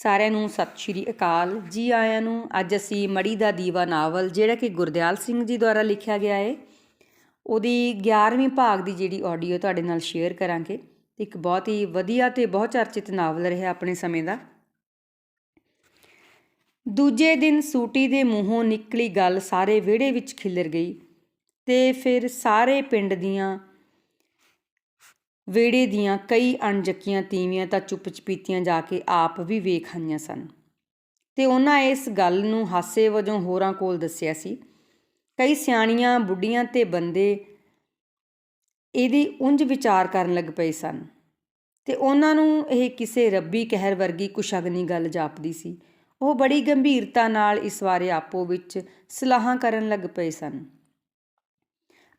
ਸਾਰਿਆਂ ਨੂੰ ਸਤਿ ਸ਼੍ਰੀ ਅਕਾਲ ਜੀ ਆਇਆਂ ਨੂੰ। ਅੱਜ ਅਸੀਂ ਮੜੀ ਦਾ ਦੀਵਾ ਨਾਵਲ, ਜਿਹੜਾ ਕਿ ਗੁਰਦਿਆਲ ਸਿੰਘ ਜੀ ਦੁਆਰਾ ਲਿਖਿਆ ਗਿਆ ਹੈ ਉਹਦੀ 11ਵੀਂ ਭਾਗ ਦੀ ਜਿਹੜੀ ਆਡੀਓ ਤੁਹਾਡੇ ਨਾਲ ਸ਼ੇਅਰ ਕਰਾਂਗੇ। ਇੱਕ ਬਹੁਤ ਹੀ ਵਧੀਆ ਤੇ ਬਹੁਤ ਚਰਚਿਤ ਨਾਵਲ ਰਿਹਾ ਆਪਣੇ ਸਮੇਂ ਦਾ। ਦੂਜੇ ਦਿਨ ਸੂਟੀ ਦੇ ਮੂੰਹੋਂ ਨਿਕਲੀ ਗੱਲ ਸਾਰੇ ਵਿਹੜੇ ਵਿੱਚ ਖਿਲਰ ਗਈ ਤੇ ਫਿਰ ਸਾਰੇ ਪਿੰਡ ਦੀਆਂ ਵਿਹੜੇ ਦੀਆਂ ਕਈ ਅਣਜੱਕੀਆਂ ਤੀਵੀਆਂ ਤਾਂ ਚੁੱਪ-ਚਪੀਤੀਆਂ ਜਾ ਕੇ ਆਪ ਵੀ ਵੇਖ ਆਈਆਂ ਸਨ। ਤੇ ਉਹਨਾਂ ਇਸ ਗੱਲ ਨੂੰ ਹਾਸੇ ਵਜੋਂ ਹੋਰਾਂ ਕੋਲ ਦੱਸਿਆ ਸੀ। ਕਈ ਸਿਆਣੀਆਂ, ਬੁੱਢੀਆਂ ਤੇ ਬੰਦੇ ਇਹਦੀ ਉਂਝ ਵਿਚਾਰ ਕਰਨ ਲੱਗ ਪਏ ਸਨ। ਤੇ ਉਹਨਾਂ ਨੂੰ ਇਹ ਕਿਸੇ ਰੱਬੀ ਕਹਿਰ ਵਰਗੀ ਕੁਸ਼ਗਨੀ ਗੱਲ ਜਾਪਦੀ ਸੀ। ਉਹ ਬੜੀ ਗੰਭੀਰਤਾ ਨਾਲ ਇਸ ਬਾਰੇ ਆਪੋ ਵਿੱਚ ਸਲਾਹਾਂ ਕਰਨ ਲੱਗ ਪਏ ਸਨ।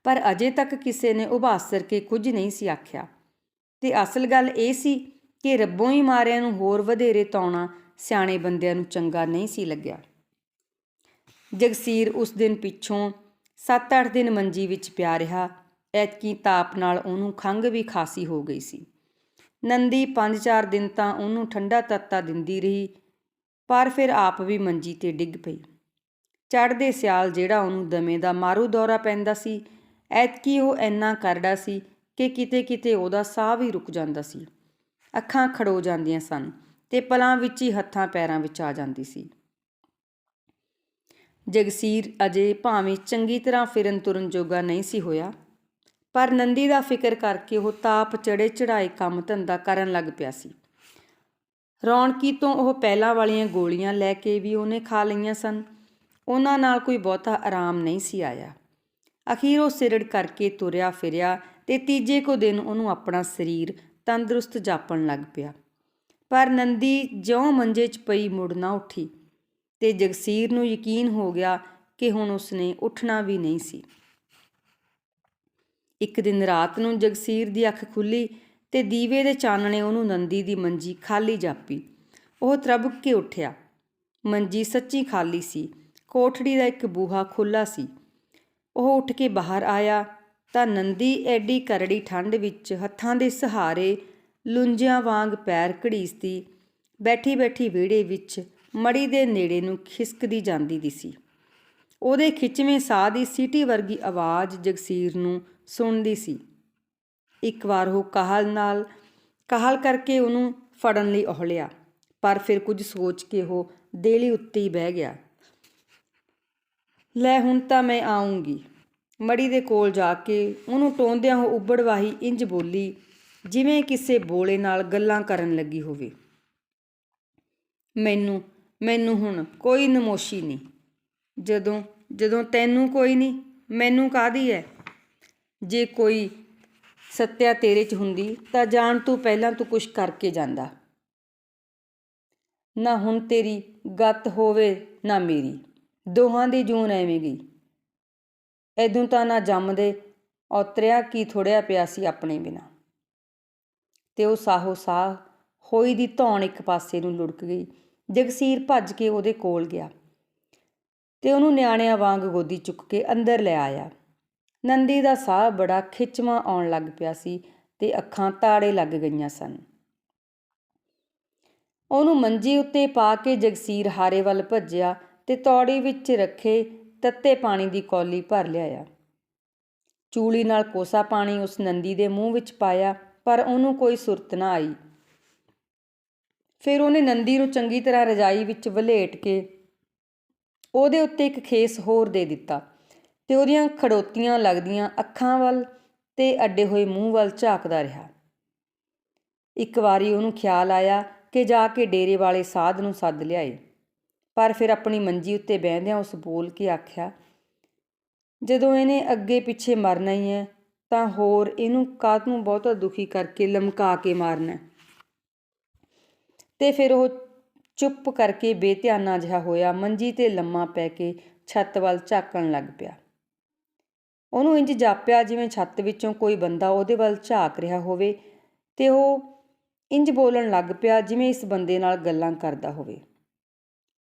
ਪਰ ਅਜੇ ਤੱਕ ਕਿਸੇ ਨੇ ਉਭਾਸਰ ਕੇ ਕੁਝ ਨਹੀਂ ਸੀ ਆਖਿਆ। ਤੇ ਅਸਲ ਗੱਲ ਇਹ ਸੀ ਕਿ ਰੱਬੋਂ ਹੀ ਮਾਰਿਆਂ ਨੂੰ ਹੋਰ ਵਧੇਰੇ ਤਾਉਣਾ ਸਿਆਣੇ ਬੰਦਿਆਂ ਨੂੰ ਚੰਗਾ ਨਹੀਂ ਸੀ ਲੱਗਿਆ। ਜਗਸੀਰ ਉਸ ਦਿਨ ਪਿੱਛੋਂ 7-8 ਦਿਨ ਮੰਜੀ ਵਿੱਚ ਪਿਆ ਰਿਹਾ, ਐਤਕੀ ਤਾਪ ਨਾਲ ਉਹਨੂੰ ਖੰਘ ਵੀ ਖਾਸੀ ਹੋ ਗਈ ਸੀ। ਨੰਦੀ 5-4 ਦਿਨ ਤਾਂ ਉਹਨੂੰ ਠੰਡਾ ਤੱਤਾ ਦਿੰਦੀ ਰਹੀ, ਪਰ ਫਿਰ ਆਪ ਵੀ ਮੰਜੀ ਤੇ ਡਿੱਗ ਪਈ। ਚੜ੍ਹਦੇ ਸਿਆਲ ਜਿਹੜਾ ਉਹਨੂੰ ਦਮੇ ਦਾ ਮਾਰੂ ਦੌਰਾ ਪੈਂਦਾ ਸੀ ਐਤਕੀ ਉਹ ਇੰਨਾ ਕਰੜਾ ਸੀ ਕਿ ਕਿਤੇ ਕਿਤੇ ਉਹਦਾ ਸਾਹ ਵੀ ਰੁਕ ਜਾਂਦਾ ਸੀ। ਅੱਖਾਂ ਖੜੋ ਜਾਂਦੀਆਂ ਸਨ ਤੇ ਪਲਾਂ ਵਿੱਚ ਹੀ ਹੱਥਾਂ ਪੈਰਾਂ ਵਿੱਚ ਆ ਜਾਂਦੀ ਸੀ। ਜਗਸੀਰ ਅਜੇ ਭਾਵੇਂ ਚੰਗੀ ਤਰ੍ਹਾਂ ਫਿਰਨ ਤੁਰਨ ਜੋਗਾ ਨਹੀਂ ਸੀ ਹੋਇਆ, ਪਰ ਨੰਦੀ ਦਾ ਫਿਕਰ ਕਰਕੇ ਉਹ ਤਾਪ ਚੜੇ ਚੜਾਏ ਕੰਮ ਧੰਦਾ ਕਰਨ ਲੱਗ ਪਿਆ ਸੀ। ਰੌਣਕੀ ਤੋਂ ਉਹ ਪਹਿਲਾਂ ਵਾਲੀਆਂ ਗੋਲੀਆਂ ਲੈ ਕੇ ਵੀ ਉਹਨੇ ਖਾ ਲਈਆਂ ਸਨ। ਉਹਨਾਂ ਨਾਲ ਕੋਈ ਬਹੁਤਾ ਆਰਾਮ ਨਹੀਂ ਸੀ ਆਇਆ। ਅਖੀਰ ਉਹ ਸਿਰੜ ਕਰਕੇ ਤੁਰਿਆ ਫਿਰਿਆ ਤੇ ਤੀਜੇ ਕੋ ਦਿਨ ਉਹਨੂੰ ਆਪਣਾ ਸਰੀਰ ਤੰਦਰੁਸਤ ਜਾਪਣ ਲੱਗ ਪਿਆ। ਪਰ ਨੰਦੀ ਜਿਉਂ ਮੰਜੇ 'ਚ ਪਈ ਮੁੜ ਨਾ ਉੱਠੀ ਤੇ ਜਗਸੀਰ ਨੂੰ ਯਕੀਨ ਹੋ ਗਿਆ ਕਿ ਹੁਣ ਉਸਨੇ ਉੱਠਣਾ ਵੀ ਨਹੀਂ ਸੀ। ਇੱਕ ਦਿਨ ਰਾਤ ਨੂੰ ਜਗਸੀਰ ਦੀ ਅੱਖ ਖੁੱਲੀ ਤੇ ਦੀਵੇ ਦੇ ਚਾਨਣੇ ਉਹਨੂੰ ਨੰਦੀ ਦੀ ਮੰਜੀ ਖਾਲੀ ਜਾਪੀ। ਉਹ ਤਰਬਕ ਕੇ ਉੱਠਿਆ। ਮੰਜੀ ਸੱਚੀ ਖਾਲੀ ਸੀ। ਕੋਠੜੀ ਦਾ ਇੱਕ ਬੂਹਾ ਖੁੱਲਾ ਸੀ। ਉਹ ਉੱਠ ਕੇ ਬਾਹਰ ਆਇਆ ਤਾਂ ਨੰਦੀ ਐਡੀ ਕਰੜੀ ਠੰਡ ਵਿੱਚ ਹੱਥਾਂ ਦੇ ਸਹਾਰੇ ਲੁੰਜਿਆਂ ਵਾਂਗ ਪੈਰ ਘੜੀਸਦੀ ਬੈਠੀ ਬੈਠੀ ਵਿਹੜੇ ਵਿੱਚ ਮੜੀ ਦੇ ਨੇੜੇ ਨੂੰ ਖਿਸਕਦੀ ਜਾਂਦੀ ਦੀ ਸੀ। ਉਹਦੇ ਖਿੱਚਵੇਂ ਸਾਹ ਦੀ ਸੀਟੀ ਵਰਗੀ ਆਵਾਜ਼ ਜਗਸੀਰ ਨੂੰ ਸੁਣਦੀ ਸੀ। ਇੱਕ ਵਾਰ ਉਹ ਕਾਹਲ ਨਾਲ, ਕਾਹਲ ਕਰਕੇ ਉਹਨੂੰ ਫੜਨ ਲਈ ਔਹਲਿਆ, ਪਰ ਫਿਰ ਕੁਝ ਸੋਚ ਕੇ ਉਹ ਦੇਲੀ ਉੱਤੇ ਹੀ ਬਹਿ ਗਿਆ। ਲੈ ਹੁਣ ਤਾਂ ਮੈਂ ਆਉਂਗੀ। ਮੜੀ ਦੇ ਕੋਲ ਜਾ ਕੇ ਉਹਨੂੰ ਟੋਂਦਿਆਂ ਉਹ ਉੱਬੜਵਾਹੀ ਇੰਜ ਬੋਲੀ, ਜਿਵੇਂ ਕਿਸੇ ਬੋਲੇ ਨਾਲ ਗੱਲਾਂ ਕਰਨ ਲੱਗੀ ਹੋਵੇ। ਮੈਨੂੰ ਮੈਨੂੰ ਹੁਣ ਕੋਈ ਨਮੋਸ਼ੀ ਨਹੀਂ। ਜਦੋਂ ਜਦੋਂ ਤੈਨੂੰ ਕੋਈ ਨਹੀਂ, ਮੈਨੂੰ ਕਾਦੀ ਹੈ ਜੇ ਕੋਈ ਸੱਤਿਆ ਤੇਰੇ 'ਚ ਹੁੰਦੀ, ਤਾਂ ਜਾਣ ਤੋਂ ਪਹਿਲਾਂ ਤੂੰ ਕੁਛ ਕਰਕੇ ਜਾਂਦਾ। ਨਾ ਹੁਣ ਤੇਰੀ ਗੱਤ ਹੋਵੇ, ਨਾ ਮੇਰੀ। ਦੋਹਾਂ ਦੀ ਜੂਨ ਐਵੇਂ ਗਈ। ਐਦੋਂ ਤਾਂ ਨਾ ਜੰਮਦੇ, ਔਤਰਿਆ ਕੀ ਥੋੜਿਆ ਪਿਆ ਸੀ ਆਪਣੇ ਬਿਨਾ। ਤੇ ਉਹ ਸਾਹੋ ਸਾਹ ਹੋਈ ਦੀ ਧੌਣ ਇੱਕ ਪਾਸੇ ਨੂੰ ਲੁੜਕ ਗਈ। ਜਗਸੀਰ ਭੱਜ ਕੇ ਉਹਦੇ ਕੋਲ ਗਿਆ। ਤੇ ਉਹਨੂੰ ਨਿਆਣਿਆਂ ਵਾਂਗ ਗੋਦੀ ਚੁੱਕ ਕੇ ਅੰਦਰ ਲੈ ਆਇਆ। ਨੰਦੀ ਦਾ ਸਾਹ ਬੜਾ ਖਿੱਚਵਾਂ ਆਉਣ ਲੱਗ ਪਿਆ ਸੀ ਤੇ ਅੱਖਾਂ ਤਾੜੇ ਲੱਗ ਗਈਆਂ ਸਨ। ਉਹਨੂੰ ਮੰਜੀ ਉੱਤੇ ਪਾ ਕੇ ਜਗਸੀਰ ਹਾਰੇ ਵੱਲ ਭੱਜਿਆ। ਤੇ ਤੌੜੀ ਵਿੱਚ ਰੱਖੇ ਤੱਤੇ ਪਾਣੀ ਦੀ ਕੌਲੀ ਭਰ ਲਿਆਇਆ। ਚੂਲੀ ਨਾਲ ਕੋਸਾ ਪਾਣੀ ਉਸ ਨੰਦੀ ਦੇ ਮੂੰਹ ਵਿੱਚ ਪਾਇਆ, ਪਰ ਉਹਨੂੰ ਕੋਈ ਸੁਰਤ ਨਾ ਆਈ। ਫਿਰ ਉਹਨੇ ਨੰਦੀ ਨੂੰ ਚੰਗੀ ਤਰ੍ਹਾਂ ਰਜਾਈ ਵਿੱਚ ਵਲੇਟ ਕੇ ਉਹਦੇ ਉੱਤੇ ਇੱਕ ਖੇਸ ਹੋਰ ਦੇ ਦਿੱਤਾ ਤੇ ਉਹਦੀਆਂ ਖੜੋਤੀਆਂ ਲੱਗਦੀਆਂ ਅੱਖਾਂ ਵੱਲ ਤੇ ਅੱਡੇ ਹੋਏ ਮੂੰਹ ਵੱਲ ਝਾਕਦਾ ਰਿਹਾ। ਇੱਕ ਵਾਰੀ ਉਹਨੂੰ ਖਿਆਲ ਆਇਆ ਕਿ ਜਾ ਕੇ ਡੇਰੇ ਵਾਲੇ ਸਾਧ ਨੂੰ ਸੱਦ ਲਿਆਏ। ਪਰ ਫਿਰ ਆਪਣੀ ਮੰਜੀ ਉੱਤੇ ਬਹਿੰਦਿਆਂ ਉਸ ਬੋਲ ਕੇ ਆਖਿਆ, ਜਦੋਂ ਇਹਨੇ ਅੱਗੇ ਪਿੱਛੇ ਮਰਨਾ ਹੀ ਹੈ, ਤਾਂ ਹੋਰ ਇਹਨੂੰ ਕਾਹਨੂੰ ਬਹੁਤਾ ਦੁਖੀ ਕਰਕੇ ਲਮਕਾ ਕੇ ਮਾਰਨਾ ਤੇ ਫਿਰ ਉਹ ਚੁੱਪ ਕਰਕੇ ਬੇਧਿਆਨਾ ਜਿਹਾ ਹੋਇਆ, ਮੰਜੀ ਤੇ ਲੰਮਾ ਪੈ ਕੇ ਛੱਤ ਵੱਲ ਝਾਕਣ ਲੱਗ ਪਿਆ। ਉਹਨੂੰ ਇੰਜ ਜਾਪਿਆ ਜਿਵੇਂ ਛੱਤ ਵਿੱਚੋਂ ਕੋਈ ਬੰਦਾ ਉਹਦੇ ਵੱਲ ਝਾਕ ਰਿਹਾ ਹੋਵੇ ਤੇ ਉਹ ਇੰਜ ਬੋਲਣ ਲੱਗ ਪਿਆ ਜਿਵੇਂ ਇਸ ਬੰਦੇ ਨਾਲ ਗੱਲਾਂ ਕਰਦਾ ਹੋਵੇ।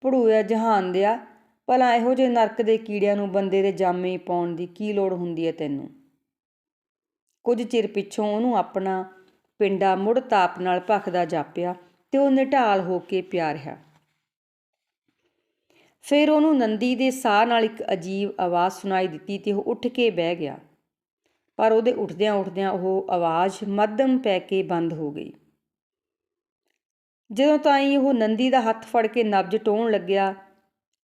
ਪੜੂਆ ਜਹਾਨ ਦਿਆ। ਭਲਾ ਇਹੋ ਜਿਹੇ ਨਰਕ ਦੇ ਕੀੜਿਆਂ ਨੂੰ ਬੰਦੇ ਦੇ ਜਾਮੇ ਪਾਉਣ ਦੀ ਕੀ ਲੋੜ ਹੁੰਦੀ ਹੈ ਤੈਨੂੰ? ਕੁਝ ਚਿਰ ਪਿੱਛੋਂ ਉਹਨੂੰ ਆਪਣਾ ਪਿੰਡਾ ਮੁੜ ਤਾਪ ਨਾਲ ਭਖਦਾ ਜਾਪਿਆ ਤੇ ਉਹ ਨਿਢਾਲ ਹੋ ਕੇ ਪਿਆ ਰਿਹਾ। ਫਿਰ ਉਹਨੂੰ ਨੰਦੀ ਦੇ ਸਾਹ ਨਾਲ ਇੱਕ ਅਜੀਬ ਆਵਾਜ਼ ਸੁਣਾਈ ਦਿੱਤੀ ਤੇ ਉਹ ਉੱਠ ਕੇ ਬਹਿ ਗਿਆ। ਪਰ ਉਹਦੇ ਉੱਠਦਿਆਂ ਉੱਠਦਿਆਂ ਉਹ ਆਵਾਜ਼ ਮੱਧਮ ਪੈ ਕੇ ਬੰਦ ਹੋ ਗਈ। ਜਦੋਂ ਤਾਈਂ ਉਹ ਨੰਦੀ ਦਾ ਹੱਥ ਫੜ ਕੇ ਨਬਜ ਟੋਣ ਲੱਗਿਆ,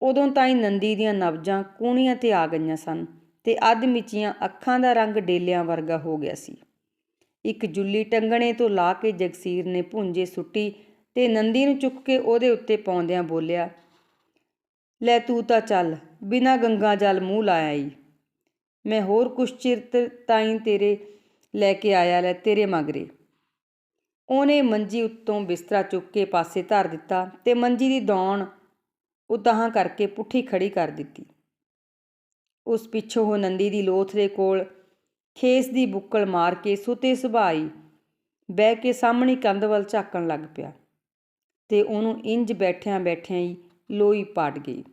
ਉਦੋਂ ਤਾਈਂ ਨੰਦੀ ਦੀਆਂ ਨਬਜਾਂ ਕੂਣੀਆਂ ਤੇ ਆ ਗਈਆਂ ਸਨ ਤੇ ਅੱਧ ਮਿਚੀਆਂ ਅੱਖਾਂ ਦਾ ਰੰਗ ਡੇਲਿਆਂ ਵਰਗਾ ਹੋ ਗਿਆ ਸੀ। ਇੱਕ ਜੁੱਲੀ ਟੰਗਣੇ ਤੋਂ ਲਾ ਕੇ ਜਗਸੀਰ ਨੇ ਭੁੰਜੇ ਸੁੱਟੀ ਤੇ ਨੰਦੀ ਨੂੰ ਚੁੱਕ ਕੇ ਉਹਦੇ ਉੱਤੇ ਪਾਉਂਦਿਆਂ ਬੋਲਿਆ, ਲੈ ਤੂੰ ਤਾਂ ਚੱਲ, ਬਿਨਾ ਗੰਗਾ ਜਲ ਮੂੰਹ ਲਾਇਆ ਈ ਮੈਂ ਹੋਰ ਕੁਛ ਚਿਰ ਤ- ਤਾਈਂ ਤੇਰੇ ਲੈ ਕੇ ਆਇਆ ਲੈ ਤੇਰੇ ਮਗਰੇ। ਉਹਨੇ ਮੰਜੀ ਉੱਤੋਂ ਬਿਸਤਰਾ ਚੁੱਕ ਕੇ ਪਾਸੇ ਧਰ ਦਿੱਤਾ ਤੇ ਮੰਜੀ ਦੀ ਦੌਣ ਉਤਾਹਾਂ ਕਰਕੇ ਪੁੱਠੀ ਖੜੀ ਕਰ ਦਿੱਤੀ। ਉਸ ਪਿੱਛੋਂ ਉਹ ਨੰਦੀ ਦੀ ਲੋਥ ਦੇ ਕੋਲ ਖੇਸ ਦੀ ਬੁੱਕਲ ਮਾਰ ਕੇ ਸੁਤੇ ਸੁਭਾਈ ਬਹਿ ਕੇ ਸਾਹਮਣੀ ਕੰਧ ਵੱਲ ਝਾਕਣ ਲੱਗ ਪਿਆ ਤੇ ਉਹਨੂੰ ਇੰਜ ਬੈਠਿਆਂ ਬੈਠਿਆਂ ਹੀ ਲੋਈ ਪਾਟ ਗਈ।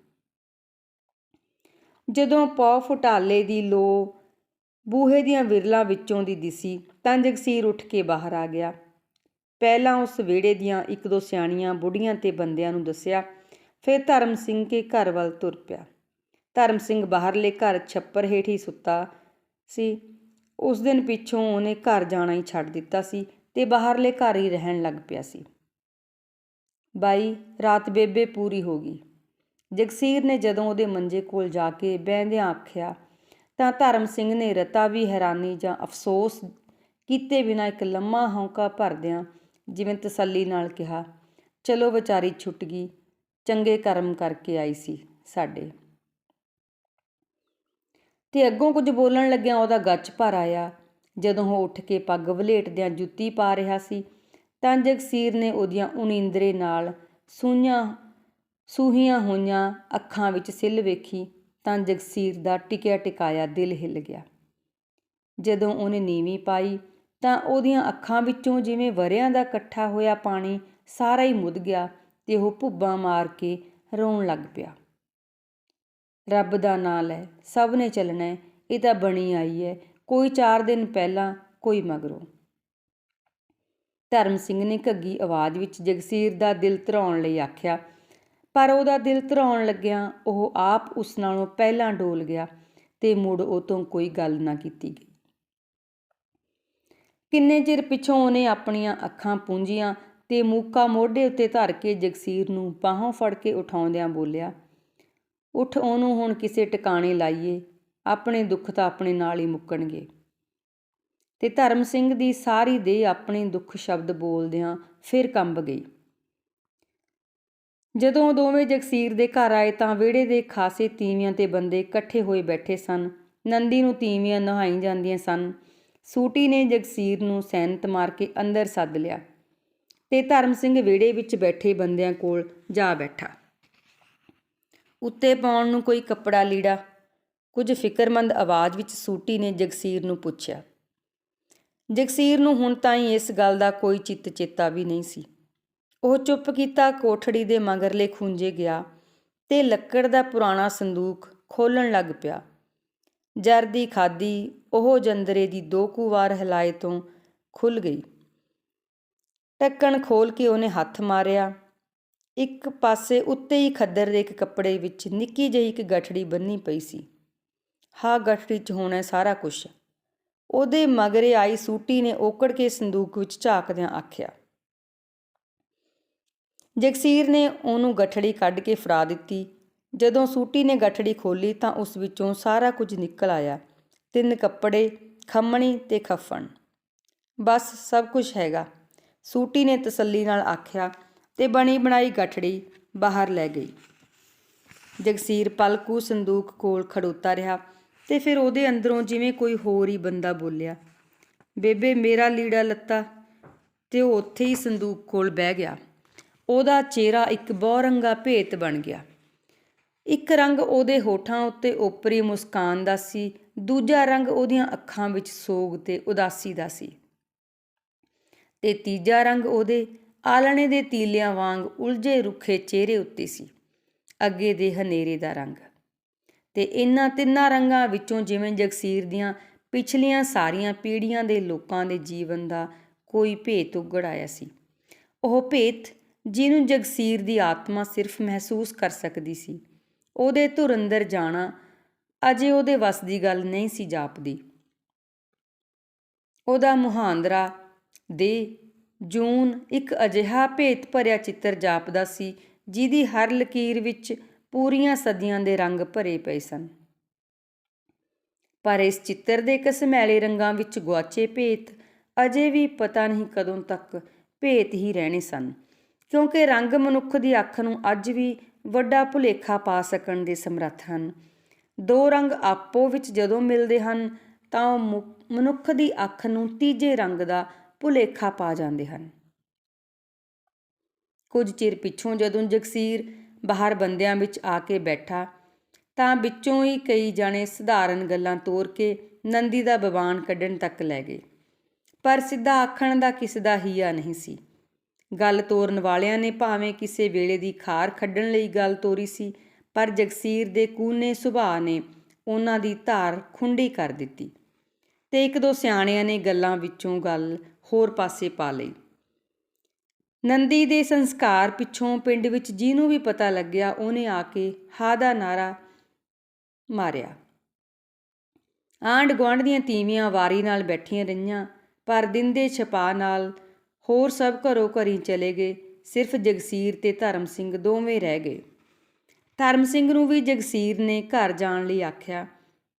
ਜਦੋਂ ਪੌ ਫੁਟਾਲੇ ਦੀ ਲੋ ਬੂਹੇ ਦੀਆਂ ਵਿਰਲਾਂ ਵਿੱਚੋਂ ਦੀ ਦਿਸੀ ਤਾਂ ਜਗਸੀਰ ਉੱਠ ਕੇ ਬਾਹਰ ਆ ਗਿਆ। ਪਹਿਲਾਂ ਉਸ ਵਿਹੜੇ ਦੀਆਂ ਇੱਕ ਦੋ ਸਿਆਣੀਆਂ ਬੁੱਢੀਆਂ ਤੇ ਬੰਦਿਆਂ ਨੂੰ ਦੱਸਿਆ, ਫਿਰ ਧਰਮ ਸਿੰਘ ਕੇ ਘਰ ਵੱਲ ਤੁਰ ਪਿਆ। ਧਰਮ ਸਿੰਘ ਬਾਹਰਲੇ ਘਰ ਛੱਪਰ ਹੇਠ ਹੀ ਸੁੱਤਾ ਸੀ। ਉਸ ਦਿਨ ਪਿੱਛੋਂ ਉਹਨੇ ਘਰ ਜਾਣਾ ਹੀ ਛੱਡ ਦਿੱਤਾ ਸੀ ਤੇ ਬਾਹਰਲੇ ਘਰ ਹੀ ਰਹਿਣ ਲੱਗ ਪਿਆ ਸੀ। ਬਾਈ, ਰਾਤ ਬੇਬੇ ਪੂਰੀ ਹੋ ਗਈ। ਜਗਸੀਰ ਨੇ ਜਦੋਂ ਉਹਦੇ ਮੰਜੇ ਕੋਲ ਜਾ ਕੇ ਬਹਿੰਦਿਆਂ ਆਖਿਆ, ਤਾਂ ਧਰਮ ਸਿੰਘ ਨੇ ਰਤਾ ਵੀ ਹੈਰਾਨੀ ਜਾਂ ਅਫਸੋਸ ਕੀਤੇ ਬਿਨਾਂ ਇੱਕ ਲੰਮਾ ਹੌਂਕਾ ਭਰਦਿਆਂ ਜਿਵੇਂ ਤਸੱਲੀ ਨਾਲ ਕਿਹਾ, ਚਲੋ ਵਿਚਾਰੀ ਛੁੱਟ ਗਈ, ਚੰਗੇ ਕਰਮ ਕਰਕੇ ਆਈ ਸੀ ਸਾਡੇ। ਤੇ ਅੱਗੋਂ ਕੁਝ ਬੋਲਣ ਲੱਗਿਆ ਉਹਦਾ ਗੱਚ ਭਰ ਆਇਆ। ਜਦੋਂ ਉਹ ਉੱਠ ਕੇ ਪੱਗ ਵਲੇਟਦਿਆਂ ਜੁੱਤੀ ਪਾ ਰਿਹਾ ਸੀ, ਤਾਂ ਜਗਸੀਰ ਨੇ ਉਹਦੀਆਂ ਉਨੀਂਦਰੇ ਨਾਲ ਸੂਈਆਂ, ਸੂਹੀਆਂ ਹੋਈਆਂ ਅੱਖਾਂ ਵਿੱਚ ਸਿੱਲ ਵੇਖੀ, ਤਾਂ ਜਗਸੀਰ ਦਾ ਟਿਕਿਆ ਟਿਕਾਇਆ ਦਿਲ ਹਿੱਲ ਗਿਆ। ਜਦੋਂ ਉਹਨੇ ਨੀਵੀਂ ਪਾਈ ਤਾਂ ਉਹਦੀਆਂ ਅੱਖਾਂ ਵਿੱਚੋਂ ਜਿਵੇਂ ਵਰਿਆਂ ਦਾ ਇਕੱਠਾ ਹੋਇਆ ਪਾਣੀ ਸਾਰਾ ਹੀ ਮੁੱਦ ਗਿਆ ਤੇ ਉਹ ਭੁੱਬਾਂ ਮਾਰ ਕੇ ਰੋਣ ਲੱਗ ਪਿਆ। ਰੱਬ ਦਾ ਨਾਂ ਲੈ, ਸਭ ਨੇ ਚੱਲਣਾ ਇਹ ਤਾਂ ਬਣੀ ਆਈ ਹੈ, ਕੋਈ 4 ਦਿਨ ਪਹਿਲਾਂ, ਕੋਈ ਮਗਰੋਂ। ਧਰਮ ਸਿੰਘ ਨੇ ਘੱਗੀ ਆਵਾਜ਼ ਵਿੱਚ ਜਗਸੀਰ ਦਾ ਦਿਲ ਧਰਾਉਣ ਲਈ ਆਖਿਆ, ਪਰ ਉਹਦਾ ਦਿਲ ਧਰਾਉਣ ਲੱਗਿਆ ਉਹ ਆਪ ਉਸ ਨਾਲੋਂ ਪਹਿਲਾਂ ਡੋਲ ਗਿਆ ਤੇ ਮੁੜ ਉਹ ਤੋਂ ਕੋਈ ਗੱਲ ਨਾ ਕੀਤੀ ਗਈ। ਕਿੰਨੇ ਚਿਰ ਪਿੱਛੋਂ ਉਹਨੇ ਆਪਣੀਆਂ ਅੱਖਾਂ ਪੂੰਝੀਆਂ ਤੇ ਮੂਕਾ ਮੋਢੇ ਉੱਤੇ ਧਰ ਕੇ ਜਗਸੀਰ ਨੂੰ ਬਾਹੋਂ ਫੜ ਕੇ ਉਠਾਉਂਦਿਆਂ ਬੋਲਿਆ, ਉੱਠ ਉਹਨੂੰ ਹੁਣ ਕਿਸੇ ਟਿਕਾਣੇ ਲਾਈਏ, ਆਪਣੇ ਦੁੱਖ ਤਾਂ ਆਪਣੇ ਨਾਲ ਹੀ ਮੁੱਕਣਗੇ ਤੇ ਧਰਮ ਸਿੰਘ ਦੀ ਸਾਰੀ ਦੇਹ ਆਪਣੇ ਦੁੱਖ ਸ਼ਬਦ ਬੋਲਦਿਆਂ ਫਿਰ ਕੰਬ ਗਈ। ਜਦੋਂ ਦੋਵੇਂ ਜਗਸੀਰ ਦੇ ਘਰ ਆਏ ਤਾਂ ਵਿਹੜੇ ਦੇ ਖਾਸੇ ਤੀਵੀਆਂ ਤੇ ਬੰਦੇ ਇਕੱਠੇ ਹੋਏ ਬੈਠੇ ਸਨ। ਨੰਦੀ ਨੂੰ ਤੀਵੀਆਂ ਨਹਾਈ ਜਾਂਦੀਆਂ ਸਨ। ਸੂਟੀ ਨੇ ਜਗਸੀਰ ਨੂੰ ਸੈਨਤ ਮਾਰ ਕੇ ਅੰਦਰ ਸੱਦ ਲਿਆ ਤੇ ਧਰਮ ਸਿੰਘ ਵਿਹੜੇ ਵਿੱਚ ਬੈਠੇ ਬੰਦਿਆਂ ਕੋਲ ਜਾ ਬੈਠਾ। ਉੱਤੇ ਪਾਉਣ ਨੂੰ ਕੋਈ ਕੱਪੜਾ ਲੀੜਾ, ਕੁਝ ਫਿਕਰਮੰਦ ਆਵਾਜ਼ ਵਿੱਚ ਸੂਟੀ ਨੇ ਜਗਸੀਰ ਨੂੰ ਪੁੱਛਿਆ। ਜਗਸੀਰ ਨੂੰ ਹੁਣ ਤਾਈਂ ਇਸ ਗੱਲ ਦਾ ਕੋਈ ਚਿੱਤ ਚੇਤਾ ਵੀ ਨਹੀਂ ਸੀ। ਉਹ ਚੁੱਪ ਕੀਤਾ, ਕੋਠੜੀ ਦੇ ਮਗਰਲੇ ਖੁੰਝੇ ਗਿਆ ਤੇ ਲੱਕੜ ਦਾ ਪੁਰਾਣਾ ਸੰਦੂਕ ਖੋਲਣ ਲੱਗ ਪਿਆ। ਜਰਦੀ ਖਾਦੀ ਉਹ ਜੰਦਰੇ ਦੀ ਦੋ ਕੁ ਵਾਰ ਹਿਲਾਏ ਤੋਂ ਖੁੱਲ ਗਈ। ਟੱਕਣ ਖੋਲ ਕੇ ਉਹਨੇ ਹੱਥ ਮਾਰਿਆ। ਇੱਕ ਪਾਸੇ ਉੱਤੇ ਹੀ ਖੱਦਰ ਦੇ ਇੱਕ ਕੱਪੜੇ ਵਿੱਚ ਨਿੱਕੀ ਜਿਹੀ ਇੱਕ ਗਠੜੀ ਬੰਨੀ ਪਈ ਸੀ। ਹਾ ਗਠੜੀ 'ਚ ਹੋਣਾ ਸਾਰਾ ਕੁਝ ਉਹਦੇ ਮਗਰੇ ਆਈ ਸੂਟੀ ਨੇ ਓਕੜ ਕੇ ਸੰਦੂਕ ਵਿੱਚ ਝਾਕਦਿਆਂ ਆਖਿਆ। ਜਗਸੀਰ ਨੇ ਉਹਨੂੰ ਗਠੜੀ ਕੱਢ ਕੇ ਫੜਾ ਦਿੱਤੀ। ਜਦੋਂ ਸੂਟੀ ਨੇ ਗੱਠੜੀ ਖੋਲੀ ਤਾਂ ਉਸ ਵਿੱਚੋਂ ਸਾਰਾ ਕੁਝ ਨਿਕਲ ਆਇਆ। ਤਿੰਨ ਕੱਪੜੇ, ਖੰਮਣੀ ਤੇ ਖੱਫਣ। ਬਸ ਸਭ ਕੁਝ ਹੈਗਾ। ਸੂਟੀ ਨੇ ਤਸੱਲੀ ਨਾਲ ਆਖਿਆ ਤੇ ਬਣੀ ਬਣਾਈ ਗੱਠੜੀ ਬਾਹਰ ਲੈ ਗਈ। ਜਗਸੀਰ ਪਲਕੂ ਸੰਦੂਕ ਕੋਲ ਖੜੋਤਾ ਰਿਹਾ ਤੇ ਫਿਰ ਉਹਦੇ ਅੰਦਰੋਂ ਜਿਵੇਂ ਕੋਈ ਹੋਰ ਹੀ ਬੰਦਾ ਬੋਲਿਆ, ਬੇਬੇ, ਮੇਰਾ ਲੀੜਾ ਲੱਤਾ। ਤੇ ਉਹ ਉੱਥੇ ਹੀ ਸੰਦੂਕ ਕੋਲ ਬਹਿ ਗਿਆ। ਉਹਦਾ ਚਿਹਰਾ ਇੱਕ ਬਹੁਰੰਗਾ ਭੇਤ ਬਣ ਗਿਆ। ਇੱਕ ਰੰਗ ਉਹਦੇ ਹੋਠਾਂ ਉੱਤੇ ਓਪਰੀ ਮੁਸਕਾਨ ਦਾ ਸੀ, ਦੂਜਾ ਰੰਗ ਉਹਦੀਆਂ ਅੱਖਾਂ ਵਿੱਚ ਸੋਗ ਤੇ ਉਦਾਸੀ ਦਾ ਸੀ। ਤੇ ਤੀਜਾ ਰੰਗ ਉਹਦੇ ਆਲਣੇ ਦੇ ਤੀਲਿਆਂ ਵਾਂਗ ਉਲਝੇ ਰੁੱਖੇ ਚਿਹਰੇ ਉੱਤੇ ਸੀ, ਅੱਗੇ ਦੇ ਹਨੇਰੇ ਦਾ ਰੰਗ। ਤੇ ਇਹਨਾਂ ਤਿੰਨਾਂ ਰੰਗਾਂ ਵਿੱਚੋਂ ਜਿਵੇਂ ਜਗਸੀਰ ਦੀਆਂ ਪਿਛਲੀਆਂ ਸਾਰੀਆਂ ਪੀੜ੍ਹੀਆਂ ਦੇ ਲੋਕਾਂ ਦੇ ਜੀਵਨ ਦਾ ਕੋਈ ਭੇਤ ਉਗੜ ਆਇਆ ਸੀ। ਉਹ ਭੇਤ ਜਿਹਨੂੰ ਜਗਸੀਰ ਦੀ ਆਤਮਾ ਸਿਰਫ ਮਹਿਸੂਸ ਕਰ ਸਕਦੀ ਸੀ। ਉਹਦੇ ਧੁਰ ਅੰਦਰ ਜਾਣਾ ਅਜੇ ਉਹਦੇ ਵੱਸ ਦੀ ਗੱਲ ਨਹੀਂ ਸੀ ਜਾਪਦੀ। ਉਹਦਾ ਮੁਹਾਂਦਰਾ ਦੇ ਜੂਨ ਇੱਕ ਅਜਿਹਾ ਭੇਤ ਭਰਿਆ ਚਿੱਤਰ ਜਾਪਦਾ ਸੀ, ਜਿਹਦੀ ਹਰ ਲਕੀਰ ਵਿੱਚ ਪੂਰੀਆਂ ਸਦੀਆਂ ਦੇ ਰੰਗ ਭਰੇ ਪਏ ਸਨ। ਪਰ ਇਸ ਚਿੱਤਰ ਦੇ ਕਸਮੈਲੇ ਰੰਗਾਂ ਵਿੱਚ ਗੁਆਚੇ ਭੇਤ ਅਜੇ ਵੀ ਪਤਾ ਨਹੀਂ ਕਦੋਂ ਤੱਕ ਭੇਤ ਹੀ ਰਹਿਣੇ ਸਨ, ਕਿਉਂਕਿ ਰੰਗ ਮਨੁੱਖ ਦੀ ਅੱਖ ਨੂੰ ਅੱਜ ਵੀ ਵੱਡਾ ਭੁਲੇਖਾ ਪਾ ਸਕਣ ਦੇ ਸਮਰੱਥ ਹਨ। ਦੋ ਰੰਗ ਆਪੋ ਵਿੱਚ ਜਦੋਂ ਮਿਲਦੇ ਹਨ, ਤਾਂ ਉਹ ਮੁ- ਮਨੁੱਖ ਦੀ ਅੱਖ ਨੂੰ ਤੀਜੇ ਰੰਗ ਦਾ ਭੁਲੇਖਾ ਪਾ ਜਾਂਦੇ ਹਨ। ਕੁਝ ਚਿਰ ਪਿੱਛੋਂ ਜਦੋਂ ਜਗਸੀਰ ਬਾਹਰ ਬੰਦਿਆਂ ਵਿੱਚ ਆ ਕੇ ਬੈਠਾ, ਤਾਂ ਵਿੱਚੋਂ ਹੀ ਕਈ ਜਾਣੇ ਸਧਾਰਨ ਗੱਲਾਂ ਤੋਰ ਕੇ ਨੰਦੀ ਦਾ ਬਵਾਨ ਕੱਢਣ ਤੱਕ ਲੈ ਗਏ। ਪਰ ਸਿੱਧਾ ਆਖਣ ਦਾ ਕਿਸ ਦਾ ਹੀਆ ਨਹੀਂ ਸੀ। ਗੱਲ ਤੋਰਨ ਵਾਲਿਆਂ ਨੇ ਭਾਵੇਂ ਕਿਸੇ ਵੇਲੇ ਦੀ ਖਾਰ ਖੱਡਣ ਲਈ ਗੱਲ ਤੋਰੀ ਸੀ, ਪਰ ਜਗਸੀਰ ਦੇ ਕੂਨੇ ਸੁਭਾਅ ਨੇ ਉਹਨਾਂ ਦੀ ਧਾਰ ਖੁੰਡੀ ਕਰ ਦਿੱਤੀ ਤੇ ਇੱਕ ਦੋ ਸਿਆਣਿਆਂ ਨੇ ਗੱਲਾਂ ਵਿੱਚੋਂ ਗੱਲ ਹੋਰ ਪਾਸੇ ਪਾ ਲਈ। ਨੰਦੀ ਦੇ ਸੰਸਕਾਰ ਪਿੱਛੋਂ ਪਿੰਡ ਵਿੱਚ ਜਿਹਨੂੰ ਵੀ ਪਤਾ ਲੱਗਿਆ, ਉਹਨੇ ਆ ਕੇ ਹਾ ਦਾ ਨਾਰਾ ਮਾਰਿਆ। ਆਂਢ ਗੁਆਂਢ ਦੀਆਂ ਤੀਵੀਆਂ ਵਾਰੀ ਨਾਲ ਬੈਠੀਆਂ ਰਹੀਆਂ, ਪਰ ਦਿਨ ਦੇ ਛਪਾ ਨਾਲ ਹੋਰ ਸਭ ਘਰੋਂ ਘਰੀ ਚਲੇ ਗਏ। ਸਿਰਫ ਜਗਸੀਰ ਤੇ ਧਰਮ ਸਿੰਘ ਦੋਵੇਂ ਰਹਿ ਗਏ। ਧਰਮ ਸਿੰਘ ਨੂੰ ਵੀ ਜਗਸੀਰ ਨੇ ਘਰ ਜਾਣ ਲਈ ਆਖਿਆ,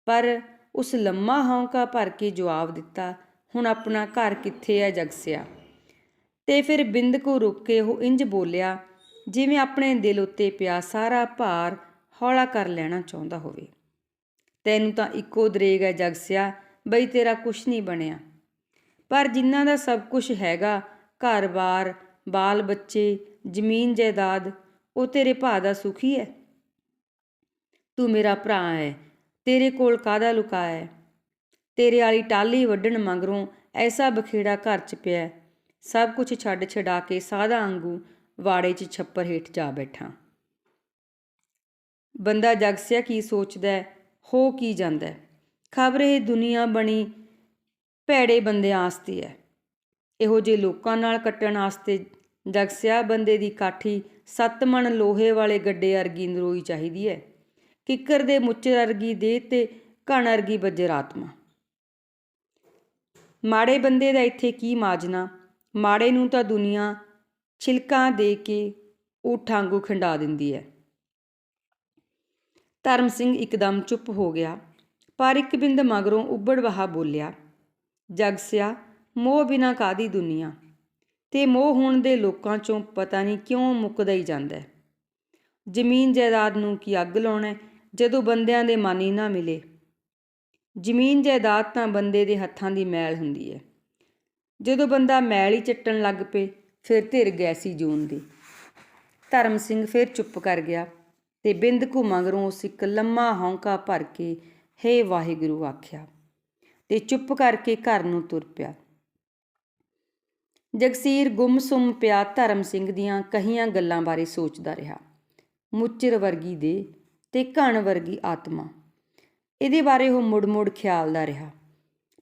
ਪਰ ਉਸ ਲੰਮਾ ਹੌਂਕਾ ਭਰ ਕੇ ਜਵਾਬ ਦਿੱਤਾ, ਹੁਣ ਆਪਣਾ ਘਰ ਕਿੱਥੇ ਹੈ ਜਗਸਿਆ? ਤੇ ਫਿਰ ਬਿੰਦ ਕੋ ਰੁਕ ਕੇ ਉਹ ਇੰਜ ਬੋਲਿਆ, ਜਿਵੇਂ ਆਪਣੇ ਦਿਲ ਉੱਤੇ ਪਿਆ ਸਾਰਾ ਭਾਰ ਹੌਲਾ ਕਰ ਲੈਣਾ ਚਾਹੁੰਦਾ ਹੋਵੇ। ਤੈਨੂੰ ਤਾਂ ਇੱਕੋ ਦਰੇਗ ਹੈ ਜਗਸਿਆ, ਬਈ ਤੇਰਾ ਕੁਛ ਨਹੀਂ ਬਣਿਆ। ਪਰ ਜਿਨ੍ਹਾਂ ਦਾ ਸਭ ਕੁਝ ਹੈਗਾ ਘਰ-ਬਾਰ ਬਾਲ ਬੱਚੇ ਜ਼ਮੀਨ ਜਾਇਦਾਦ, ਉਹ ਤੇਰੇ ਭਾ ਦਾ ਸੁਖੀ ਹੈ ਤੂੰ ਮੇਰਾ ਭਰਾ ਹੈ ਤੇਰੇ ਕੋਲ ਕਾਦਾ ਲੁਕਾ ਹੈ ਤੇਰੇ ਵਾਲੀ ਟਾਲੀ ਵੱਢਣ ਮਗਰੋਂ ਐਸਾ ਬਖੇੜਾ ਘਰ ਚ ਪਿਆ ਸਭ ਕੁਝ ਛੱਡ ਛਡਾ ਕੇ ਸਾਦਾ ਵਾਂਗੂ ਵਾੜੇ 'ਚ ਛੱਪਰ ਹੇਠ ਜਾ ਬੈਠਾ। ਬੰਦਾ ਜਗਸਿਆ ਕੀ ਸੋਚਦਾ ਹੋ ਕੀ ਜਾਂਦਾ ਖਬਰ ਇਹ ਦੁਨੀਆ ਬਣੀ ਭੈੜੇ ਬੰਦਿਆਂ ਆਸਤੇ ਹੈ ਇਹੋ ਜਿਹੇ ਲੋਕਾਂ ਨਾਲ ਕੱਟਣ ਵਾਸਤੇ ਜਗਸਿਆ ਬੰਦੇ ਦੀ ਕਾਠੀ ਸੱਤ ਮਣ ਲੋਹੇ ਵਾਲੇ ਗੱਡੇ ਅਰਗੀ ਨਰੋਈ ਚਾਹੀਦੀ ਹੈ। ਕਿੱਕਰ ਦੇ ਮੁੱਚਰ ਅਰਗੀ ਦੇ ਤੇ ਘਣ ਅਰਗੀ ਬੱਜਰ ਆਤਮਾ। ਮਾੜੇ ਬੰਦੇ ਦਾ ਇੱਥੇ ਕੀ ਮਾਜਨਾ? ਮਾੜੇ ਨੂੰ ਤਾਂ ਦੁਨੀਆ ਛਿਲਕਾਂ ਦੇ ਕੇ ਊਠਾਂ ਵਾਂਗੂ ਖੰਡਾ ਦਿੰਦੀ ਹੈ। ਧਰਮ ਸਿੰਘ ਇੱਕਦਮ ਚੁੱਪ ਹੋ ਗਿਆ, ਪਰ ਇੱਕ ਬਿੰਦ ਮਗਰੋਂ ਉੱਬੜ ਵਹਾ ਬੋਲਿਆ, ਜਗਸਿਆ ਮੋਹ ਬਿਨਾ ਕਾਦੀ ਦੁਨੀਆ? ਤੇ ਮੋਹ ਹੋਣ ਦੇ ਲੋਕਾਂ ਚੋਂ ਪਤਾ ਨਹੀਂ ਕਿਉਂ ਮੁੱਕਦਾ ਹੀ ਜਾਂਦਾ ਹੈ। ਜ਼ਮੀਨ ਜਾਇਦਾਦ ਨੂੰ ਕੀ ਅੱਗ ਲਾਉਣਾ ਜਦੋਂ ਬੰਦਿਆਂ ਦੇ ਮਨ ਹੀ ਨਾ ਮਿਲੇ? ਜ਼ਮੀਨ ਜਾਇਦਾਦ ਤਾਂ ਬੰਦੇ ਦੇ ਹੱਥਾਂ ਦੀ ਮੈਲ ਹੁੰਦੀ ਹੈ। ਜਦੋਂ ਬੰਦਾ ਮੈਲ ਹੀ ਚੱਟਣ ਲੱਗ ਪਏ, ਫਿਰ ਧਿਰ ਗੈਸੀ ਜੂਨ ਦੀ। ਧਰਮ ਸਿੰਘ ਫਿਰ ਚੁੱਪ ਕਰ ਗਿਆ ਤੇ ਬਿੰਦ ਕੁ ਮਗਰੋਂ ਉਸ ਇੱਕ ਲੰਮਾ ਹੌਂਕਾ ਭਰ ਕੇ, ਹੇ ਵਾਹਿਗੁਰੂ, ਆਖਿਆ ਤੇ ਚੁੱਪ ਕਰਕੇ ਘਰ ਨੂੰ ਤੁਰ ਪਿਆ। ਜਗਸੀਰ ਗੁੰਮਸੁੰਮ ਪਿਆ ਧਰਮ ਸਿੰਘ ਦੀਆਂ ਕਹੀਆਂ ਗੱਲਾਂ ਬਾਰੇ ਸੋਚਦਾ ਰਿਹਾ। ਮੁੱਚਰ ਵਰਗੀ ਦੇ ਤੇ ਘਣ ਵਰਗੀ ਆਤਮਾ। ਇਹਦੇ ਬਾਰੇ ਉਹ ਮੁੜ-ਮੁੜ ਖਿਆਲਦਾ ਰਿਹਾ।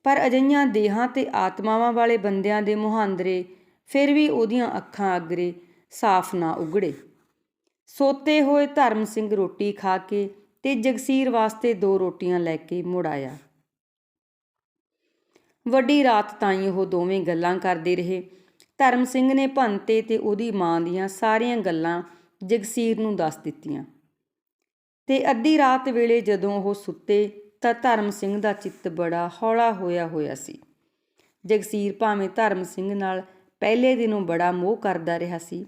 ਪਰ ਅਜਈਆਂ ਦੇਹਾਂ ਤੇ ਆਤਮਾਵਾਂ ਵਾਲੇ ਬੰਦਿਆਂ ਦੇ ਮੁਹਾਂਦਰੇ ਫਿਰ ਵੀ ਉਹਦੀਆਂ ਅੱਖਾਂ ਅਗਰੇ ਸਾਫ਼ ਨਾ ਉਗੜੇ। ਸੋਤੇ ਹੋਏ ਧਰਮ ਸਿੰਘ ਰੋਟੀ ਖਾ ਕੇ ਤੇ ਜਗਸੀਰ ਵਾਸਤੇ ਦੋ ਰੋਟੀਆਂ ਲੈ ਕੇ ਮੁੜ ਆਇਆ। ਵੱਡੀ ਰਾਤ ਤਾਈਂ ਉਹ ਦੋਵੇਂ ਗੱਲਾਂ ਕਰਦੇ ਰਹੇ। ਧਰਮ ਸਿੰਘ ਨੇ ਭੰਤੇ ਤੇ ਉਹਦੀ ਮਾਂ ਦੀਆਂ ਸਾਰੀਆਂ ਗੱਲਾਂ ਜਗਸੀਰ ਨੂੰ ਦੱਸ ਦਿੱਤੀਆਂ। ਤੇ ਅੱਧੀ ਰਾਤ ਵੇਲੇ ਜਦੋਂ ਉਹ ਸੁੱਤੇ ਤਾਂ ਧਰਮ ਸਿੰਘ ਦਾ ਚਿੱਤ ਬੜਾ ਹੌਲਾ ਹੋਇਆ ਹੋਇਆ ਸੀ। ਜਗਸੀਰ ਭਾਵੇਂ ਧਰਮ ਸਿੰਘ ਨਾਲ ਪਹਿਲੇ ਦਿਨੋਂ ਬੜਾ ਮੋਹ ਕਰਦਾ ਰਿਹਾ ਸੀ,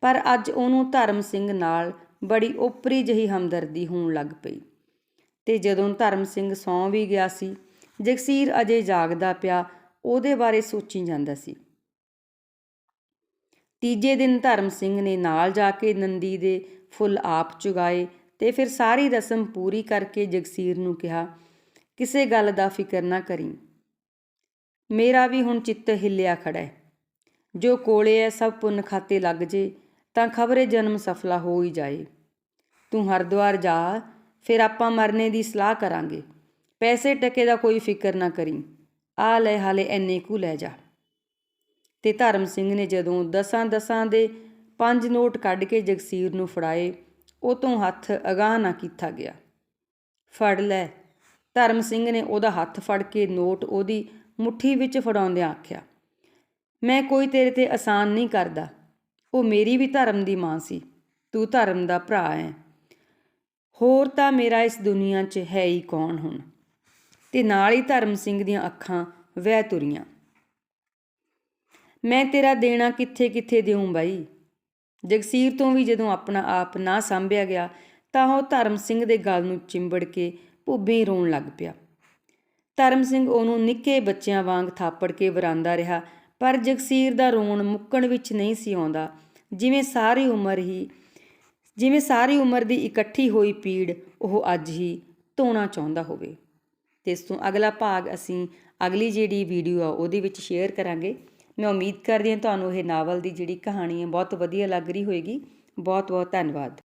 ਪਰ ਅੱਜ ਉਹਨੂੰ ਧਰਮ ਸਿੰਘ ਨਾਲ ਬੜੀ ਓਪਰੀ ਜਹੀ ਹਮਦਰਦੀ ਹੋਣ ਲੱਗ ਪਈ। ਤੇ ਜਦੋਂ ਧਰਮ ਸਿੰਘ ਸੌਂ ਵੀ ਗਿਆ ਸੀ, ਜਗਸੀਰ ਅਜੇ ਜਾਗਦਾ ਪਿਆ, ਉਹਦੇ ਬਾਰੇ ਸੋਚੀ ਜਾਂਦਾ ਸੀ। ਤੀਜੇ ਦਿਨ ਧਰਮ ਸਿੰਘ ਨੇ ਨਾਲ ਜਾ ਕੇ ਨੰਦੀ ਦੇ ਫੁੱਲ ਆਪ ਚੁਗਾਏ ਤੇ ਫਿਰ ਸਾਰੀ ਰਸਮ ਪੂਰੀ ਕਰਕੇ ਜਗਸੀਰ ਨੂੰ ਕਿਹਾ, ਕਿਸੇ ਗੱਲ ਦਾ ਫਿਕਰ ਨਾ ਕਰੀ। ਮੇਰਾ ਵੀ ਹੁਣ ਚਿੱਤ ਹਿੱਲਿਆ ਖੜਾ ਹੈ। ਜੋ ਕੋਲੇ ਹੈ ਸਭ ਪੁੰਨ ਖਾਤੇ ਲੱਗ ਜੇ, ਤਾਂ ਖਬਰੇ ਜਨਮ ਸਫਲਾ ਹੋ ਹੀ ਜਾਏ। ਤੂੰ ਹਰਦੁਆਰ ਜਾ, ਫਿਰ ਆਪਾਂ ਮਰਨੇ ਦੀ ਸਲਾਹ ਕਰਾਂਗੇ। ਪੈਸੇ ਟਕੇ ਦਾ ਕੋਈ ਫਿਕਰ ਨਾ ਕਰੀ। ਆ ਲੈ ਹਾਲੇ ਐਨੇ ਕੁ ਲੈ ਜਾ। ਤੇ ਧਰਮ ਸਿੰਘ ਨੇ ਜਦੋਂ ਦਸਾਂ ਦਸਾਂ ਦੇ ਪੰਜ ਨੋਟ ਕੱਢ ਕੇ ਜਗਸੀਰ ਨੂੰ ਫੜਾਏ ਉਹ ਤੋਂ ਹੱਥ ਅਗਾਹ ਨਾ ਕੀਤਾ ਗਿਆ। ਫੜ ਲੈ। ਧਰਮ ਸਿੰਘ ਨੇ ਉਹਦਾ ਹੱਥ ਫੜ ਕੇ ਨੋਟ ਉਹਦੀ ਮੁੱਠੀ ਵਿੱਚ ਫੜਾਉਂਦਿਆਂ ਆਖਿਆ, ਮੈਂ ਕੋਈ ਤੇਰੇ ਤੇ ਆਸਾਨ ਨਹੀਂ ਕਰਦਾ। ਉਹ ਮੇਰੀ ਵੀ ਧਰਮ ਦੀ ਮਾਂ ਸੀ। ਤੂੰ ਧਰਮ ਦਾ ਭਰਾ ਹੈ। ਹੋਰ ਤਾਂ ਮੇਰਾ ਇਸ ਦੁਨੀਆ 'ਚ ਹੈ ਹੀ ਕੌਣ ਹੁਣ? ਤੇ ਨਾਲ ਹੀ ਧਰਮ ਸਿੰਘ ਦੀਆਂ ਅੱਖਾਂ ਵਹਿ ਤੁਰੀਆਂ। ਮੈਂ ਤੇਰਾ ਦੇਣਾ ਕਿੱਥੇ ਕਿੱਥੇ ਦਿਉਂ ਬਾਈ? ਜਗਸੀਰ ਤੋਂ ਵੀ ਜਦੋਂ ਆਪਣਾ ਆਪ ਨਾ ਸੰਭਿਆ ਗਿਆ, ਤਾਂ ਉਹ ਧਰਮ ਸਿੰਘ ਦੇ ਗਲ ਨੂੰ ਚਿੰਬੜ ਕੇ ਭੁੱਬੇ ਰੋਣ ਲੱਗ ਪਿਆ। ਧਰਮ ਸਿੰਘ ਉਹਨੂੰ ਨਿੱਕੇ ਬੱਚਿਆਂ ਵਾਂਗ ਥਾਪੜ ਕੇ ਵਰਾਂਦਾ ਰਿਹਾ, ਪਰ ਜਗਸੀਰ ਦਾ ਰੋਣ ਮੁੱਕਣ ਵਿੱਚ ਨਹੀਂ ਸੀ ਆਉਂਦਾ। ਜਿਵੇਂ ਸਾਰੀ ਉਮਰ ਹੀ, ਜਿਵੇਂ ਸਾਰੀ ਉਮਰ ਦੀ ਇਕੱਠੀ ਹੋਈ ਪੀੜ, ਉਹ ਅੱਜ ਹੀ ਧੋਣਾ ਚਾਹੁੰਦਾ ਹੋਵੇ। ਤੇ ਇਸ ਤੋਂ ਅਗਲਾ ਭਾਗ ਅਸੀਂ ਅਗਲੀ ਜਿਹੜੀ ਵੀਡੀਓ ਆ, ਉਹਦੇ ਵਿੱਚ ਸ਼ੇਅਰ ਕਰਾਂਗੇ। ਮੈਂ ਉਮੀਦ ਕਰਦੀ ਹਾਂ ਤੁਹਾਨੂੰ ਇਹ ਨਾਵਲ ਦੀ ਜਿਹੜੀ ਕਹਾਣੀ ਹੈ ਬਹੁਤ ਵਧੀਆ ਲੱਗ ਰਹੀ ਹੋਏਗੀ। ਬਹੁਤ ਬਹੁਤ ਧੰਨਵਾਦ।